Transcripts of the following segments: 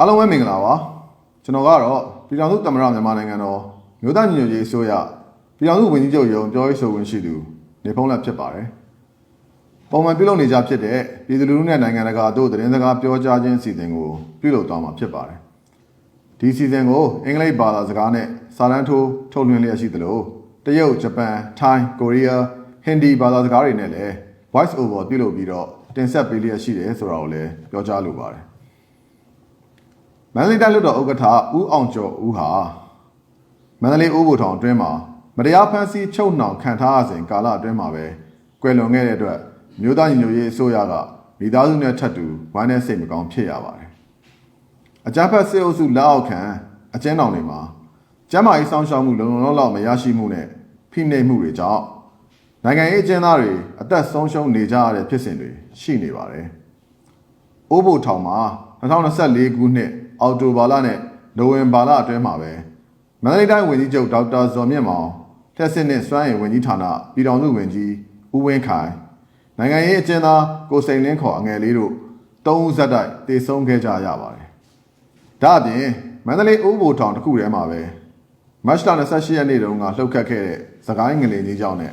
အားလုံးပဲမင်္ဂလာပါကျွန်တော်ကတော့ပြည်ထောင်စုသမ္မတမြန်မာနိုင်ငံတော်မြို့သားညီညွတ်ရေးအစိုးရပြည်ထောင်စုဝန်ကြီးချုပ်ရုံးပြောရေးဆိုခွင့်ရှိသူနေဖုံးလက်ဖြစ်ပါတယ်ပုံမှန်ပြုလုပ်နေကြဖြစ်တဲ့ပြည်သူလူထုနဲ့နိုင်ငံတကာတို့သတင်းစကားပြောကြားခြင်းအစီအစဉ်ကိုပြုလုပ်သွားမှာဖြစ်ပါတယ်ဒီအစီအစဉ်ကိုအင်္ဂလိပ်ဘာသာစကားနဲ့စာတန်းထိုးထုတ်လွှင့်လျက်ရှိသလိုတရုတ်ဂျပန်ထိုင်းကိုရီးယားဟင်ဒီဘာသာစကားတွေနဲ့လည်း voice over ပြုလုပ်ပြီးတော့တင်ဆက်ပေးလျက်ရှိတယ်ဆိုတာကိုလည်းပြောကြားလိုပါတယ် မန္တလေးတိုင်းလွှတ်တော်ဥက္ကဋ္ဌဦးအောင်ကျော်ဦးဟာမန္တလေးအိုးဘိုထောင်အတွင်းမှာမတရားဖမ်းဆီးချုပ်နှောင်ခံထားရစဉ်ကာလအတွင်းမှာပဲကွယ်လွန်ခဲ့တဲ့အတွက်မြို့သားညီညွတ်ရေးအစိုးရကမိသားစုနဲ့ထပ်တူဝိုင်းနဲ့စိတ်မကောင်းဖြစ်ရပါတယ်။အကြမ်းဖက်စစ်အုပ်စုလက်အောက်ခံအကျဉ်းတော်တွေမှာကျန်းမာရေးစောင့်ရှောက်မှုလုံလုံလောက်လောက်မရရှိမှုနဲ့ဖိနှိပ်မှုတွေကြောင့်နိုင်ငံရေးအကျဉ်းသားတွေအသက်ဆုံးရှုံးနေကြရတဲ့ဖြစ်စဉ်တွေရှိနေပါတယ်။အိုးဘိုထောင်မှာ2024ခုနှစ် အောက်တိုဘာလနဲ့နိုဝင်ဘာလအတွင်းမှာပဲမန္တလေးတိုင်းဝန်ကြီးချုပ်ဒေါက်တာဇော်မြင့်မောင်တက်စစ်နဲ့စွမ်းရည်ဝန်ကြီးဌာနပြည်ထောင်စုဝန်ကြီးဦးဝင်းခိုင်နိုင်ငံရေးအကျဉ်းသားကိုစိန်လင်းခေါ်အငယ်လေးတို့တုံးဦးဇက်တိုက်တည်ဆုံးခဲ့ကြရပါတယ်။ဒါအပြင်မန္တလေးအိုးဘိုထောင်တစ်ခုထဲမှာပဲမတ်လ28ရက်နေ့တုန်းကလှုပ်ခတ်ခဲ့တဲ့သခိုင်းငလင်ကြီးကြောင့်နဲ့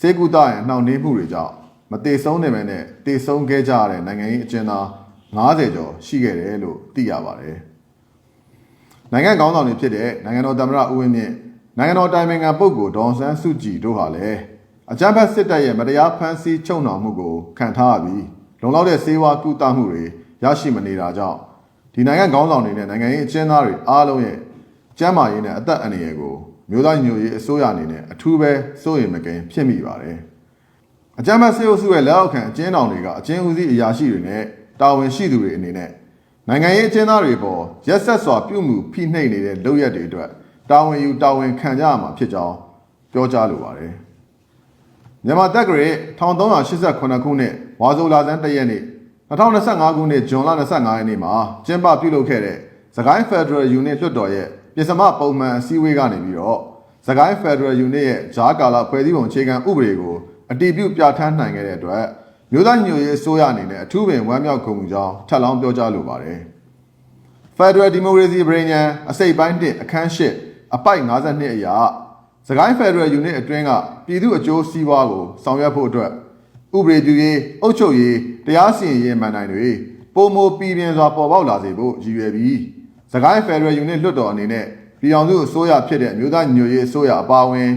စေကူတာရဲ့နှောင့်နှေးမှုတွေကြောင့်မတည်ဆုံးနေမယ်နဲ့တည်ဆုံးခဲ့ကြရတဲ့နိုင်ငံရေးအကျဉ်းသား 90ကျော်ရှိခဲ့တယ်လို့သိရပါတယ်။နိုင်ငံကောင်းဆောင်တွေဖြစ်တဲ့နိုင်ငံတော်သမ္မတဦးဝင်းမြင့်နိုင်ငံတော်တိုင်ပင်ခံပုဂ္ဂိုလ်ဒေါအောင်ဆန်းစုကြည်တို့ဟာလည်းအကြမ်းဖက်စစ်တပ်ရဲ့မတရားဖမ်းဆီးချုပ်နှောင်မှုကိုခံထားရပြီးလုံလောက်တဲ့စေဝါကုသမှုတွေရရှိမနေတာကြောင့်ဒီနိုင်ငံကောင်းဆောင်တွေနဲ့နိုင်ငံရေးအကျဉ်းသားတွေအားလုံးရဲ့ကျန်းမာရေးနဲ့အသက်အန္တရာယ်ကိုမျိုးသားညီညွတ်ရေးအစိုးရအနေနဲ့အထူးပဲစိုးရိမ်မကင်းဖြစ်မိပါတယ်။အကြမ်းဖက်ဆေးအုပ်စုရဲ့လက်အောက်ခံအကျဉ်းတော်တွေကအကျဉ်းဦးစီးအရာရှိတွေနဲ့ တာဝန်ရှိသူတွေအနေနဲ့နိုင်ငံရေးအကျဉ်းသားတွေပေါ်ရက်ဆက်စွာပြုမှုဖိနှိပ်နေတဲ့လုပ်ရက်တွေအတွက်တာဝန်ယူတာဝန်ခံကြရမှာဖြစ်ကြောင်းပြောကြားလိုပါတယ်။မြန်မာတက္ကရာ1388ခုနှစ်ဝါဆိုလာဇန်တရက်နေ့2025ခုနှစ်ဇွန်လ25ရက်နေ့မှာကျင်းပပြုလုပ်ခဲ့တဲ့သခိုင်းဖက်ဒရယ်ယူနစ်လွှတ်တော်ရဲ့ပြည်စမပုံမှန်အစည်းအဝေးကနေပြီးတော့သခိုင်းဖက်ဒရယ်ယူနစ်ရဲ့ဂျားကာလဖွဲ့စည်းပုံအခြေခံဥပဒေကိုအတည်ပြုပြဋ္ဌာန်းနိုင်ခဲ့တဲ့အတွက် မြို့သားညွေရေးအစိုးရအနေနဲ့အထူးပင်ဝမ်းမြောက်ခုံမှုကြောင်းထပ်လောင်းပြောကြားလိုပါတယ်။ Federal Democracy ပြည်ညံအစိပ်ပိုင်း1အခန်း8အပိုက်52အရာသခိုင်း Federal Unit အတွင်းကပြည်သူအကျိုးစီးပွားကိုဆောင်ရွက်ဖို့အတွက်ဥပဒေပြုရေးအုပ်ချုပ်ရေးတရားစီရင်ရေးမှန်တိုင်တွေပုံမပြည်ပြင်းစွာပေါ်ပေါက်လာစေဖို့ရည်ရွယ်ပြီးသခိုင်း Federal Unit လွှတ်တော်အနေနဲ့ပြည်အောင်စုအစိုးရဖြစ်တဲ့အမျိုးသားညွေရေးအစိုးရအပါအဝင်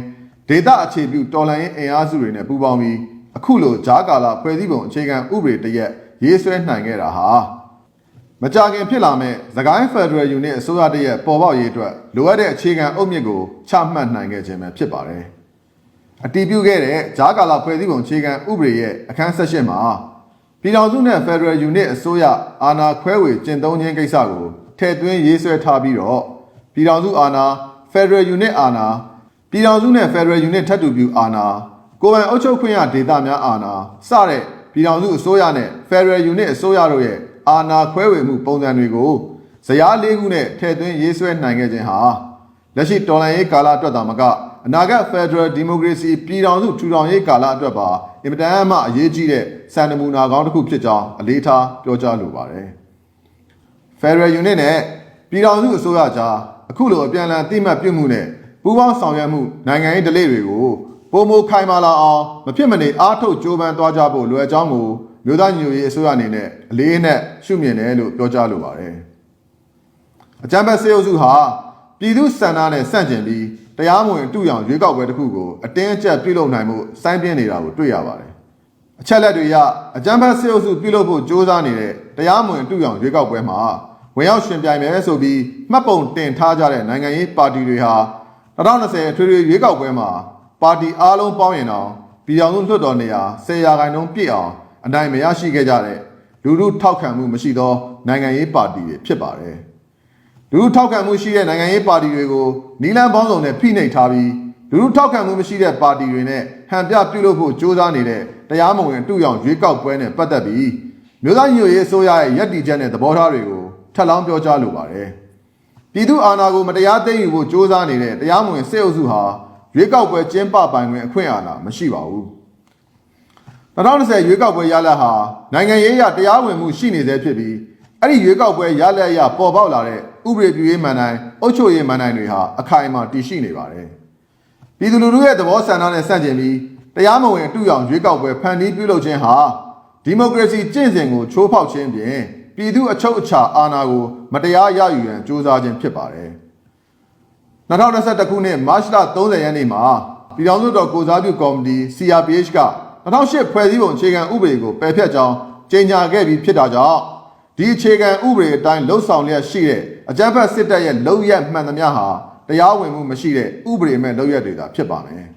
ဒေသအခြေပြုတော်လှန်ရေးအင်အားစုတွေနဲ့ပူးပေါင်းပြီး အခုလိုဂျားကာလာဖွဲ့စည်းပုံအခြေခံဥပဒေတရက်ရေးဆွဲနိုင်ခဲ့တာဟာမကြခင်ဖြစ်လာမဲ့သခိုင်း Federal Unit အစိုးရတရက်ပေါ်ပေါက်ရေးအတွက်လိုအပ်တဲ့အခြေခံအုတ်မြစ်ကိုချမှတ်နိုင်ခဲ့ခြင်းပဲဖြစ်ပါတယ်။အတည်ပြုခဲ့တဲ့ဂျားကာလာဖွဲ့စည်းပုံအခြေခံဥပဒေရဲ့အခန်း၁၈မှာပြည်ထောင်စုနဲ့ Federal Unit အစိုးရအာဏာခွဲဝေကျင့်သုံးခြင်းကိစ္စကိုထည့်သွင်းရေးဆွဲထားပြီးတော့ပြည်ထောင်စုအာဏာ Federal Unit အာဏာပြည်ထောင်စုနဲ့ Federal Unit ထပ်တူပြုအာဏာ ကိုယ်ပိုင်အုပ်ချုပ်ခွင့်ရဒေသများအာဏာစတဲ့ပြည်ထောင်စုအစိုးရနဲ့ Federal Unit အစိုးရတို့ရဲ့အာဏာခွဲဝေမှုပုံစံတွေကိုဇယားလေးခုနဲ့ထည့်သွင်းရေးဆွဲနိုင်ခဲ့ခြင်းဟာလက်ရှိတော်လှန်ရေးကာလအတွက်သာမကအနာဂတ် Federal Democracy ပြည်ထောင်စုထူထောင်ရေးကာလအတွက်ပါအင်မတန်မှအရေးကြီးတဲ့စံနမူနာကောင်းတစ်ခုဖြစ်ကြောင်းအလေးထားပြောကြားလိုပါတယ်။ Federal Unit နဲ့ပြည်ထောင်စုအစိုးရကြားအခုလိုအပြန်အလှန်တိမှတ်ပြုမှုနဲ့ပူးပေါင်းဆောင်ရွက်မှုနိုင်ငံရေးဓလေ့တွေကို ပုံမခိုင်မာလာအောင်မဖြစ်မနေအားထုတ်ကြိုးပမ်းသွားကြဖို့လွယ်ကြောင်းကိုမြို့သားညွေရေးအစိုးရအနေနဲ့အလေးနဲ့ရှုမြင်တယ်လို့ပြောကြားလိုပါတယ်။အကြံဖက်စေအုပ်စုဟာပြည်သူစန္ဒနဲ့ဆန့်ကျင်ပြီးတရားမဝင်အတူရောင်ရွေးကောက်ပွဲတစ်ခုကိုအတင်းအကျပ်ပြုလုပ်နိုင်မှုစိုင်းပြင်းနေတာကိုတွေ့ရပါတယ်။အချက်လက်တွေရအကြံဖက်စေအုပ်စုပြုလုပ်ဖို့ကြိုးစားနေတဲ့တရားမဝင်အတူရောင်ရွေးကောက်ပွဲမှာဝင်ရောက်ရှင်ပြိုင်မယ်ဆိုပြီးမှတ်ပုံတင်ထားကြတဲ့နိုင်ငံရေးပါတီတွေဟာ2020ထွေထွေရွေးကောက်ပွဲမှာ ပါတီအားလုံးပေါင်းရင်တော့ပြည်အောင်စုလွှတ်တော်နေရာ10ရာခိုင်နှုန်းပြည့်အောင်အနိုင်မရရှိခဲ့ကြတဲ့လူလူထောက်ခံမှုမရှိသောနိုင်ငံရေးပါတီတွေဖြစ်ပါတယ်။လူလူထောက်ခံမှုရှိတဲ့နိုင်ငံရေးပါတီတွေကိုနီလန်ပေါင်းစုံနဲ့ဖိနှိပ်ထားပြီးလူလူထောက်ခံမှုမရှိတဲ့ပါတီတွေနဲ့ဟန်ပြပြုလုပ်ဖို့ကြိုးစားနေတဲ့တရားမဝင်အတူရောင်ရွေးကောက်ပွဲနဲ့ပတ်သက်ပြီးမြို့သားညွေရေးအစိုးရရဲ့ရည်တည်ချက်နဲ့သဘောထားတွေကိုထပ်လောင်းပြောကြားလိုပါတယ်။ပြည်သူအာဏာကိုမတရားသိမ်းယူဖို့ကြိုးစားနေတဲ့တရားမဝင်စစ်အုပ်စုဟာ ရွေးကောက်ပွဲကျင်းပပိုင်ခွင့်အခွင့်အာဏာမရှိပါဘူး။2020ရွေးကောက်ပွဲရလဒ်ဟာနိုင်ငံရေးအရတရားဝင်မှုရှိနေသေးဖြစ်ပြီးအဲ့ဒီရွေးကောက်ပွဲရလက်ရပေါ်ပေါက်လာတဲ့ဥပဒေပြုရေးမှန်တိုင်းအုပ်ချုပ်ရေးမှန်တိုင်းတွေဟာအခိုင်အမာတည်ရှိနေပါတယ်ပြည်သူလူထုရဲ့သဘောဆန္ဒနဲ့ဆန့်ကျင်ပြီးတရားမဝင်အတူရောင်ရွေးကောက်ပွဲဖန်တီးပြုလုပ်ခြင်းဟာဒီမိုကရေစီကျင့်စဉ်ကိုချိုးဖောက်ခြင်းဖြင့်ပြည်သူအချုပ်အခြာအာဏာကို မတရားရယူရန်ကြိုးစားခြင်းဖြစ်ပါတယ် 2021ခုနှစ်မတ်လ30ရက်နေ့မှာပြည်ထောင်စုတော်ကိုစားပြုကော်မတီ CRPH က2008ဖွဲ့စည်းပုံအခြေခံဥပဒေကိုပယ်ဖျက်ကြောင်းကြေညာခဲ့ပြီးဖြစ်တာကြောင့်ဒီအခြေခံဥပဒေအတိုင်းလှုပ်ဆောင်လျက်ရှိတဲ့အကြမ်းဖက်စစ်တပ်ရဲ့လုံရက်မှန်သမျှဟာတရားဝင်မှုမရှိတဲ့ဥပဒေမဲ့လုံရက်တွေသာဖြစ်ပါမယ်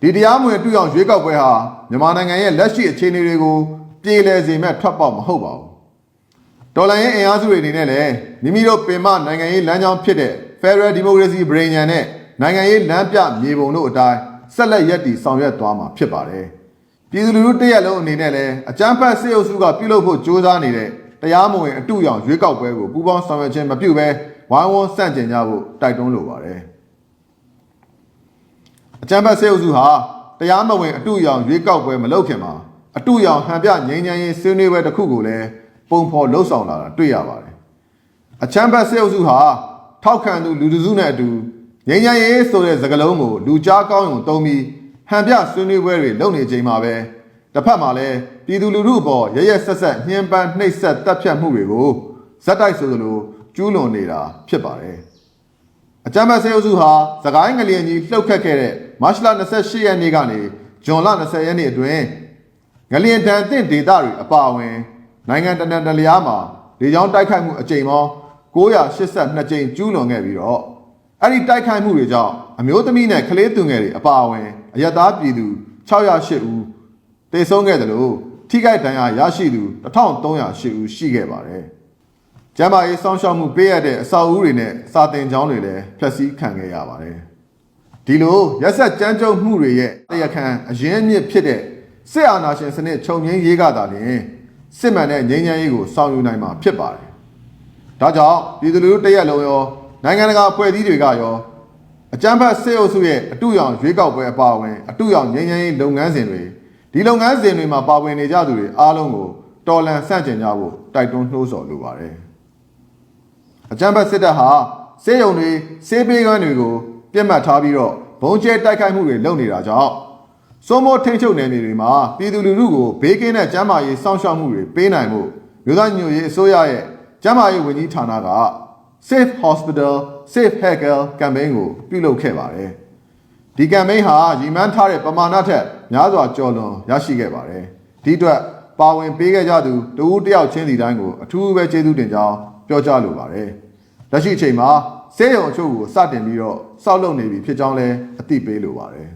ဒီတရားမဝင်တူအောင်ရွေးကောက်ပွဲဟာမြန်မာနိုင်ငံရဲ့လက်ရှိအခြေအနေတွေကိုပြည်လည်စေမဲ့ထွက်ပေါက်မဟုတ်ပါဘူးဒေါ်လာရဲ့အင်အားစုတွေအနေနဲ့လည်းမိမိတို့ပင်မနိုင်ငံရေးလမ်းကြောင်းဖြစ်တဲ့ Federal Democracy ပြည်ညံနဲ့နိုင်ငံရေးလမ်းပြမြေပုံတို့အတိုင်းဆက်လက်ရည်တည်ဆောင်ရွက်သွားမှာဖြစ်ပါတယ်။ပြည်သူလူထုတရက်လုံးအနေနဲ့လည်းအကြမ်းဖက်စစ်အုပ်စုကပြုလုပ်ဖို့ကြိုးစားနေတဲ့တရားမဝင်အတူရောင်ရွေးကောက်ပွဲကိုပူးပေါင်းဆောင်ရွက်ခြင်းမပြုဘဲဝိုင်းဝန်းဆန့်ကျင်ကြဖို့တိုက်တွန်းလိုပါတယ်။အကြမ်းဖက်စစ်အုပ်စုဟာတရားမဝင်အတူရောင်ရွေးကောက်ပွဲမလုပ်ခင်မှာအတူရောင်ဟန်ပြငြိမ်းချမ်းရေးဆွေးနွေးပွဲတစ်ခုကိုလည်းပုံဖော်လှုပ်ဆောင်လာတာတွေ့ရပါတယ်။အချမ်းဘတ်စစ်အုပ်စုဟာ ထောက်ခံသူလူတစုနဲ့အတူငြိမ်းချမ်းရေးဆိုတဲ့စကားလုံးကိုလူကြားကောင်းုံသုံးပြီးဟန်ပြဆွေးနွေးပွဲတွေလုပ်နေချိန်မှာပဲတစ်ဖက်မှာလည်းပြည်သူလူထုအပေါ်ရရက်ဆက်ဆက်ညှဉ်းပန်းနှိပ်စက်တပ်ဖြတ်မှုတွေကိုဇက်တိုက်ဆိုသလိုကျူးလွန်နေတာဖြစ်ပါတယ်။အကြမ်းဖက်ဆဲအုပ်စုဟာသခိုင်းငလျင်ကြီးလှုပ်ခတ်ခဲ့တဲ့မတ်လ28ရက်နေ့ကနေဇွန်လ20ရက်နေ့အတွင်းငလျင်တန်အသင့်ဒေသတွေအပါအဝင် နိုင်ငံတနန်တလျားမှာလေကြောင်းတိုက်ခိုက်မှုအကြိမ်ပေါင်း 982ကြိမ်ကျူးလွန်ခဲ့ပြီးတော့အဲ့ဒီတိုက်ခိုက်မှုတွေကြောင့်အမျိုးသမီးနဲ့ကလေးသူငယ်တွေအပါအဝင်အယက်သားပြည်သူ608ဦးတေဆုံးခဲ့တယ်လို့ထိခိုက်ဒဏ်ရာရရှိသူ1308ဦးရှိခဲ့ပါတယ်။ကျမ်းမာရေးစောင့်ရှောက်မှုပေးရတဲ့အဆောက်အဦတွေနဲ့စာတင်ကျောင်းတွေလည်းဖျက်ဆီးခံခဲ့ရပါတယ်။ဒီလိုရက်ဆက်ကြမ်းကြုတ်မှုတွေရဲ့တရားခံအရင်းအမြစ်ဖြစ်တဲ့စစ်အာဏာရှင်စနစ်ချုပ်ငင်းရေးကသာလျှင်စစ်မှန်တဲ့ငြိမ်းချမ်းရေးကိုဆောင်ယူနိုင်မှာဖြစ်ပါတယ်။ ဒါကြောင့်ပြည်သူလူထုတရက်လုံးရောနိုင်ငံတကာအဖွဲ့အစည်းတွေကရောအကြမ်းဖက်စစ်အုပ်စုရဲ့အတူရောင်ရွေးကောက်ပွဲအပါအဝင်အတူရောင်ငြိမ်းချမ်းရေးလုပ်ငန်းစဉ်တွေဒီလုပ်ငန်းစဉ်တွေမှာပါဝင်နေကြသူတွေအားလုံးကိုတော်လှန်ဆန့်ကျင်ကြဖို့တိုက်တွန်းနှိုးဆော်လိုပါတယ်။အကြမ်းဖက်စစ်တပ်ဟာစေယုံတွေစေးပေးကမ်းတွေကိုပြစ်မှတ်ထားပြီးတော့ဘုံကျဲတိုက်ခိုက်မှုတွေလုပ်နေတာကြောင့်စိုးမိုးထိန်းချုပ်နယ်မြေတွေမှာပြည်သူလူထုကိုဘေးကင်းတဲ့ကျန်းမာရေးစောင့်ရှောက်မှုတွေပေးနိုင်မှုမြို့သားညွှန်ရေးအစိုးရရဲ့ ကျန်းမာရေးဝန်ကြီးဌာနက Safe Hospital Safe Health Campaign ကိုပြုလုပ်ခဲ့ပါတယ်။ဒီ campaign ဟာရည်မှန်းထားတဲ့ပမာဏထက်များစွာကျော်လွန်ရရှိခဲ့ပါတယ်။ဒီအတွက်ပါဝင်ပေးခဲ့ကြသူတဦးတစ်ယောက်ချင်းစီတိုင်းကိုအထူးပဲကျေးဇူးတင်ကြောင်းပြောကြားလိုပါတယ်။လက်ရှိအချိန်မှာစေယုံအချို့ကိုစတင်ပြီးတော့စောက်လုပ်နေပြီဖြစ်ကြောင်းလည်းအသိပေးလိုပါတယ်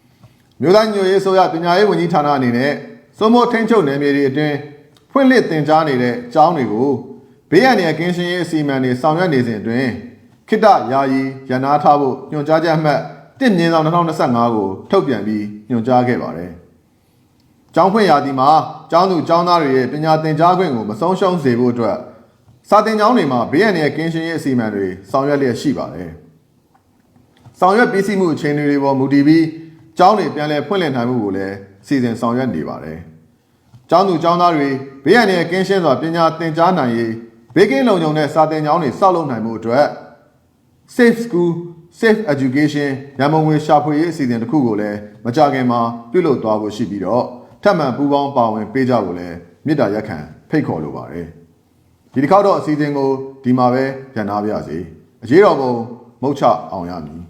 ။မြို့သားညွှန်ရေးဆိုရပညာရေးဝန်ကြီးဌာနအနေနဲ့စိုးမိုးထိန်းချုပ်နယ်မြေတွေအတွင်းဖွင့်လှစ်တင်ကြားနေတဲ့အကြောင်းတွေကို ဘေးရန်ရဲ့ကင်းရှင်းရေးအစီအမံတွေဆောင်ရွက်နေစဉ်အတွင်းခိတ္တယာယီရန်နာထားဖို့ညွှန်ကြားချက်အမှတ်1မြင်းဆောင်2025ကိုထုတ်ပြန်ပြီးညွှန်ကြားခဲ့ပါတယ်။ကျောင်းဖွင့်ရာသီမှာကျောင်းသူကျောင်းသားတွေရဲ့ပညာသင်ကြားခွင့်ကိုမဆုံးရှုံးစေဖို့အတွက်စာသင်ကျောင်းတွေမှာဘေးရန်ရဲ့ကင်းရှင်းရေးအစီအမံတွေဆောင်ရွက်လျက်ရှိပါတယ်။ဆောင်ရွက်ပြီးစီးမှုအခြေအနေတွေပေါ်မူတည်ပြီးကျောင်းတွေပြန်လည်ဖွင့်လှစ်နိုင်မှုကိုလည်းစီစဉ်ဆောင်ရွက်နေပါတယ်။ကျောင်းသူကျောင်းသားတွေဘေးရန်ရဲ့ကင်းရှင်းစွာပညာသင်ကြားနိုင်ရေး ဘေးကင်းလုံခြုံတဲ့စာသင်ကျောင်းတွေစောက်လုပ်နိုင်မှုအတွက် Safe School Safe Education ရန်မုံငွေရှာဖွေရေးအစီအစဉ်တစ်ခုကိုလည်းမကြခင်မှာပြုလုပ်သွားဖို့ရှိပြီးတော့ထပ်မံပူးပေါင်းပါဝင်ပေးကြဖို့လည်းမြစ်တာရက်ခံဖိတ်ခေါ်လိုပါတယ်ဒီတစ်ခေါက်တော့အစီအစဉ်ကိုဒီမှာပဲပြန်နာပါရစေအရေးတော်ပုံမုတ်ချအောင်ရမည်